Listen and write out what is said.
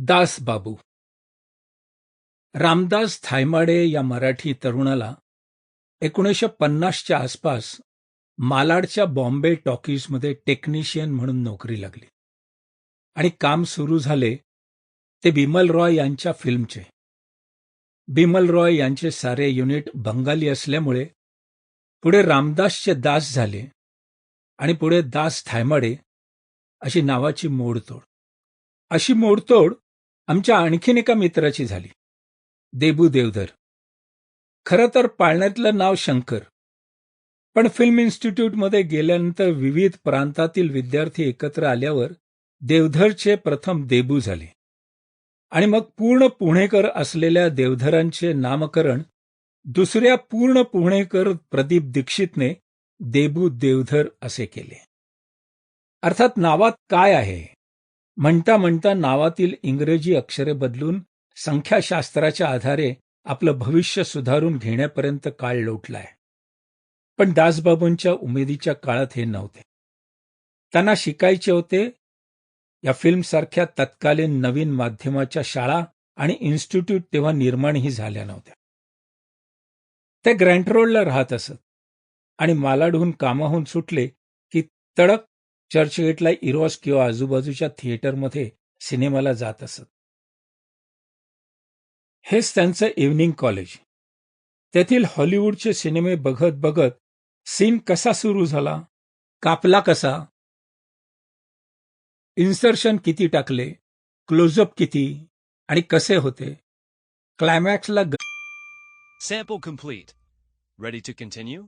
दास बाबू. रामदास थायमाडे या मराठी तरुणाला एकोणीसशे पन्नासच्या आसपास मालाडच्या बॉम्बे टॉकीजमध्ये टेक्निशियन म्हणून नोकरी लागली. आणि काम सुरू झाले ते बिमल रॉय यांच्या फिल्मचे. बिमल रॉय यांचे सारे युनिट बंगाली असल्यामुळे पुढे रामदासचे दास झाले आणि पुढे दास थायमाडे अशी नावाची मोडतोड. अशी मोडतोड आमच्या आणखीन एका मित्राची झाली. देबू देवधर. खरं तर पाळण्यातलं नाव शंकर. पण फिल्म इन्स्टिट्यूटमध्ये गेल्यानंतर विविध प्रांतातील विद्यार्थी एकत्र आल्यावर देवधरचे प्रथम देबू झाले. आणि मग पूर्ण पुणेकर असलेल्या देवधरांचे नामकरण दुसऱ्या पूर्ण पुणेकर प्रदीप दीक्षितने देबू देवधर असे केले. अर्थात नावात काय आहे? म्हणता म्हणता नावातील इंग्रजी अक्षरे बदलून संख्याशास्त्राच्या आधारे आपलं भविष्य सुधारून घेण्यापर्यंत काळ लोटलाय. पण दासबाबूंच्या उमेदीच्या काळात हे नव्हते. त्यांना शिकायचे होते या फिल्मसारख्या तत्कालीन नवीन माध्यमाच्या शाळा आणि इन्स्टिट्यूट तेव्हा निर्माणही झाल्या नव्हत्या. ते ग्रँट रोडला राहत असत आणि मालाडहून कामाहून सुटले की तडक चर्चगेटला इरॉस किंवा आजूबाजूच्या थिएटरमध्ये सिनेमाला जात असत. हेच त्यांचं इव्हनिंग कॉलेज. तेथील हॉलिवूडचे सिनेमे बघत बघत सीन कसा सुरू झाला? कापला कसा? इन्सर्शन किती टाकले? क्लोजअप किती? आणि कसे होते? क्लायमॅक्सला sample complete ready to continue